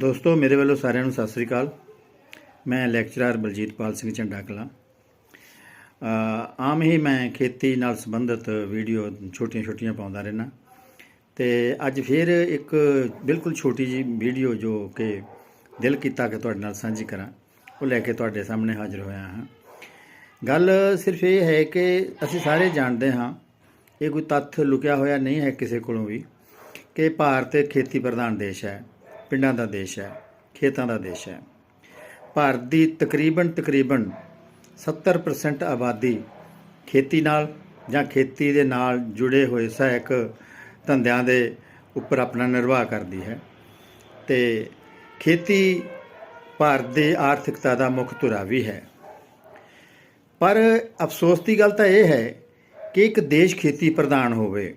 ਦੋਸਤੋ, ਮੇਰੇ ਵੱਲੋਂ ਸਾਰਿਆਂ ਨੂੰ ਸਤਿ ਸ੍ਰੀ ਅਕਾਲ। ਮੈਂ ਲੈਕਚਰਰ ਬਲਜੀਤਪਾਲ ਸਿੰਘ ਝੰਡਾ ਕਲਾਂ ਆਮ ਹੀ ਮੈਂ ਖੇਤੀ ਨਾਲ ਸੰਬੰਧਿਤ ਵੀਡੀਓ ਛੋਟੀਆਂ-ਛੋਟੀਆਂ ਪਾਉਂਦਾ ਰਹਿਣਾ ਤੇ ਅੱਜ ਫਿਰ ਇੱਕ ਬਿਲਕੁਲ ਛੋਟੀ ਜੀ ਵੀਡੀਓ ਜੋ ਕਿ ਦਿਲ ਕੀਤਾ ਕਿ ਤੁਹਾਡੇ ਨਾਲ ਸਾਂਝੀ ਕਰਾਂ, ਉਹ ਲੈ ਕੇ ਤੁਹਾਡੇ ਸਾਹਮਣੇ ਹਾਜ਼ਰ ਹੋਇਆ ਹਾਂ। ਗੱਲ ਸਿਰਫ ਇਹ ਹੈ ਕਿ ਅਸੀਂ ਸਾਰੇ ਜਾਣਦੇ ਹਾਂ, ਇਹ ਕੋਈ ਤੱਥ ਲੁਕਿਆ ਹੋਇਆ ਨਹੀਂ ਹੈ ਕਿਸੇ ਕੋਲੋਂ ਵੀ, ਕਿ ਭਾਰਤ ਖੇਤੀ ਪ੍ਰਧਾਨ ਦੇਸ਼ ਹੈ। ਪਿੰਡਾਂ ਦਾ ਦੇਸ਼ ਹੈ, ਖੇਤਾਂ ਦਾ ਦੇਸ਼ ਹੈ। ਭਾਰਤ ਦੀ ਤਕਰੀਬਨ ਤਕਰੀਬਨ 70% ਆਬਾਦੀ ਖੇਤੀ ਨਾਲ ਜਾਂ ਖੇਤੀ ਦੇ ਨਾਲ ਜੁੜੇ ਹੋਏ ਸਹਾਇਕ ਧੰਦਿਆਂ ਦੇ ਉੱਪਰ ਆਪਣਾ ਨਿਰਵਾਹ ਕਰਦੀ ਹੈ। ਤੇ ਖੇਤੀ ਭਾਰਤ ਦੇ ਆਰਥਿਕਤਾ ਦਾ ਮੁੱਖ ਧੁਰਾ ਵੀ ਹੈ। ਪਰ ਅਫਸੋਸ ਦੀ ਗੱਲ ਤਾਂ ਇਹ ਹੈ ਕਿ ਇੱਕ ਦੇਸ਼ ਖੇਤੀ ਪ੍ਰਧਾਨ ਹੋਵੇ,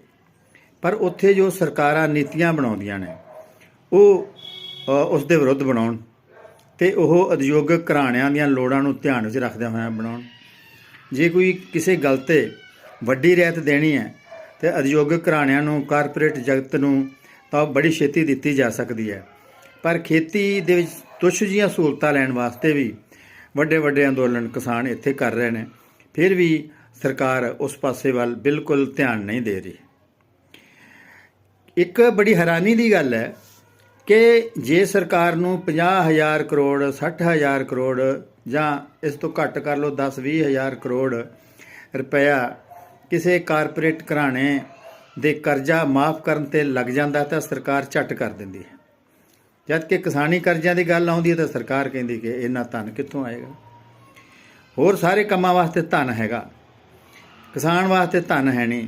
ਪਰ ਉੱਥੇ ਜੋ ਸਰਕਾਰਾਂ ਨੀਤੀਆਂ ਬਣਾਉਂਦੀਆਂ ਨੇ, ਉਹ ਉਸ ਦੇ ਵਿਰੁੱਧ ਬਣਾਉਣ ਤੇ ਉਹ ਉਦਯੋਗਿਕ ਘਰਾਣਿਆਂ ਦੀਆਂ ਲੋੜਾਂ ਨੂੰ ਧਿਆਨ ਵਿੱਚ ਰੱਖਦਿਆਂ ਹੋਇਆਂ ਬਣਾਉਣ। ਜੇ ਕੋਈ ਕਿਸੇ ਗੱਲ ਤੇ ਵੱਡੀ ਰਿਆਇਤ ਦੇਣੀ ਹੈ ਤੇ ਉਦਯੋਗਿਕ ਘਰਾਣਿਆਂ ਨੂੰ, ਕਾਰਪੋਰੇਟ ਜਗਤ ਨੂੰ ਤਾਂ ਉਹ ਬੜੀ ਛੇਤੀ ਦਿੱਤੀ ਜਾ ਸਕਦੀ ਹੈ। ਪਰ ਖੇਤੀ ਦੇ ਵਿੱਚ ਤੁੱਛ ਜੀਆਂ ਸਹੂਲਤਾਂ ਲੈਣ ਵਾਸਤੇ ਵੀ ਵੱਡੇ ਵੱਡੇ ਅੰਦੋਲਨ ਕਿਸਾਨ ਇੱਥੇ ਕਰ ਰਹੇ ਨੇ। ਫਿਰ ਵੀ ਸਰਕਾਰ ਉਸ ਪਾਸੇ ਵੱਲ ਬਿਲਕੁਲ ਧਿਆਨ ਨਹੀਂ ਦੇ ਰਹੀ। ਇੱਕ ਬੜੀ ਹੈਰਾਨੀ ਦੀ ਗੱਲ ਹੈ ਕਿ ਜੇ ਸਰਕਾਰ ਨੂੰ 50000 ਕਰੋੜ 60000 ਕਰੋੜ ਜਾਂ ਇਸ ਤੋਂ ਘੱਟ ਕਰ ਲਓ 10 20000 ਕਰੋੜ ਰੁਪਇਆ ਕਿਸੇ ਕਾਰਪੋਰੇਟ ਘਰਾਣੇ ਦੇ ਕਰਜ਼ਾ ਮਾਫ ਕਰਨ ਤੇ ਲੱਗ ਜਾਂਦਾ ਤਾਂ ਸਰਕਾਰ ਝੱਟ ਕਰ ਦਿੰਦੀ ਹੈ। ਜਦ ਕਿ ਕਿਸਾਨੀ ਕਰਜ਼ਿਆਂ ਦੀ ਗੱਲ ਆਉਂਦੀ ਹੈ ਤਾਂ ਸਰਕਾਰ ਕਹਿੰਦੀ ਕਿ ਇੰਨਾ ਧਨ ਕਿੱਥੋਂ ਆਏਗਾ? ਹੋਰ ਸਾਰੇ ਕੰਮਾਂ ਵਾਸਤੇ ਧਨ ਹੈਗਾ। ਕਿਸਾਨ ਵਾਸਤੇ ਧਨ ਹੈ ਨਹੀਂ।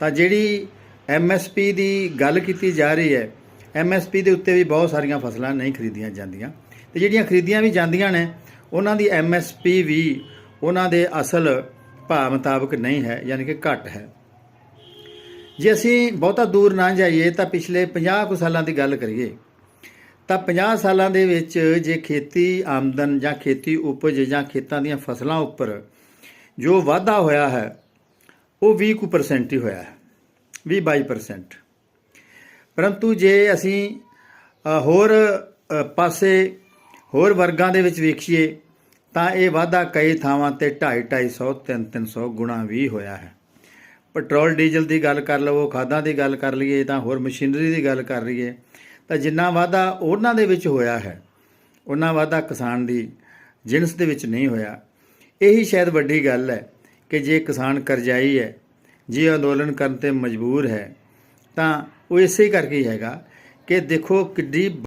ਤਾਂ ਜਿਹੜੀ ਐਮਐਸਪੀ ਦੀ ਗੱਲ ਕੀਤੀ ਜਾ ਰਹੀ ਹੈ ਐਮਐਸਪੀ ਦੇ ਉੱਤੇ ਵੀ ਬਹੁਤ ਸਾਰੀਆਂ ਫਸਲਾਂ ਨਹੀਂ ਖਰੀਦੀਆਂ ਜਾਂਦੀਆਂ। ਤੇ ਜਿਹੜੀਆਂ ਖਰੀਦੀਆਂ ਵੀ ਜਾਂਦੀਆਂ ਨੇ, ਉਹਨਾਂ ਦੀ ਐਮਐਸਪੀ ਵੀ ਉਹਨਾਂ ਦੇ ਅਸਲ ਭਾਅ ਮੁਤਾਬਕ ਨਹੀਂ ਹੈ, ਯਾਨੀ ਕਿ ਘੱਟ ਹੈ। ਜੇ ਅਸੀਂ ਬਹੁਤਾ ਦੂਰ ਨਾ ਜਾਈਏ, ਤਾਂ ਪਿਛਲੇ 50 ਕੁ ਸਾਲਾਂ ਦੀ ਗੱਲ ਕਰੀਏ, ਤਾਂ 50 ਸਾਲਾਂ ਦੇ ਵਿੱਚ ਜੇ ਖੇਤੀ ਆਮਦਨ ਜਾਂ ਖੇਤੀ ਉਪਜ ਜਾਂ ਖੇਤਾਂ ਦੀਆਂ ਫਸਲਾਂ ਉੱਪਰ ਜੋ ਵਾਧਾ ਹੋਇਆ ਹੈ, ਉਹ 20 ਕੁ percent ਹੀ ਹੋਇਆ ਹੈ 20 22% ਪਰੰਤੂ ਜੇ ਅਸੀਂ ਹੋਰ ਪਾਸੇ ਹੋਰ ਵਰਗਾਂ ਦੇ ਵਿੱਚ ਵੇਖੀਏ, ਤਾਂ ਇਹ ਵਾਧਾ ਕਈ ਥਾਵਾਂ ਤੇ 2.5 250 3 300 ਗੁਣਾ ਵੀ ਹੋਇਆ ਹੈ। ਪੈਟਰੋਲ, ਡੀਜ਼ਲ ਦੀ ਗੱਲ ਕਰ ਲਵੋ, ਖਾਦਾਂ ਦੀ ਗੱਲ ਕਰ ਲਈਏ ਤਾਂ ਹੋਰ ਮਸ਼ੀਨਰੀ ਦੀ ਗੱਲ ਕਰ ਲਈਏ, ਤਾਂ ਜਿੰਨਾ ਵਾਧਾ ਉਹਨਾਂ ਦੇ ਵਿੱਚ ਹੋਇਆ ਹੈ, ਉਹਨਾਂ ਵਾਧਾ ਕਿਸਾਨ ਦੀ ਜਿਣਸ ਦੇ ਵਿੱਚ ਨਹੀਂ ਹੋਇਆ। ਇਹੀ ਸ਼ਾਇਦ ਵੱਡੀ ਗੱਲ ਹੈ ਕਿ ਜੇ ਕਿਸਾਨ ਕਰਜ਼ਾਈ ਹੈ, ਜੇ ਅੰਦੋਲਨ ਕਰਨ ਤੇ ਮਜਬੂਰ ਹੈ, ਤਾਂ ਉਹ ਇਸੇ ਕਰਕੇ ਹੈਗਾ ਕਿ ਦੇਖੋ ਕਿੱਡੀ